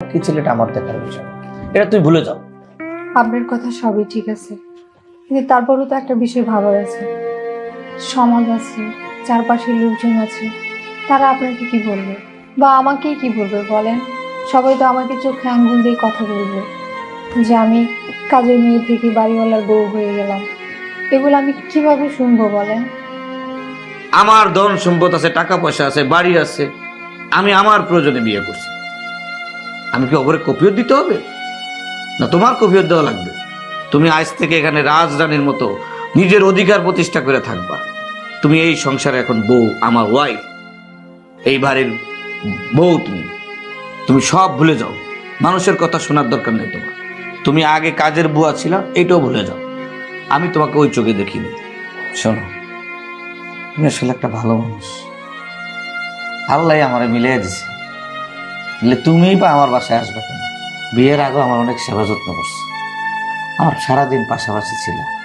কি ছেলেটা আমার দেখার বিষয়? এটা তুই ভুলে যাও। আপনার কথা সবই ঠিক আছে। কিন্তু তারপরও তো একটা বিষয় ভাবার আছে। সমাজ আছে চারপাশের লোকজন আছে। তারা আপনাকে কি বলবে? বা আমাকেই কি বলবে বলেন? সবাই তো আমাকে চোখে আঙ্গুল দিয়ে কথা বলবে। যে আমি কাজের মেয়ে থেকে বাড়িওয়ালার বউ হয়ে গেলাম। এগুলো আমি কীভাবে শুনব বলেন? আমার ধন সম্পদ আছে টাকা পয়সা আছে বাড়ি আছে। আমি আমার প্রয়োজনে বিয়ে করছি। আমি কি অপরে কপিয়ত দিতে হবে? না, তোমার কপিয়ত দেওয়া লাগবে। তুমি আজ থেকে এখানে রাজরানীর মতো নিজের অধিকার প্রতিষ্ঠা করে থাকবা। তুমি এই সংসারে এখন বউ, আমার ওয়াইফ এই বাড়ির বউ তুমি। তুমি সব ভুলে যাও। মানুষের কথা শোনার দরকার নেই তোমার। তুমি আগে কাজের বুয়া ছিল, এটাও ভুলে যাও। আমি তোমাকে ওই চোখে দেখিনি। শোনো, তুমি আসলে একটা ভালো মানুষ। আল্লাহ আমার মিলিয়ে দিছে বলে তুমিই বা আমার বাসায় আসবে কেন? বিয়ের আগে আমার অনেক সেবা যত্ন করছে। আমার সারাদিন পাশাপাশি ছিল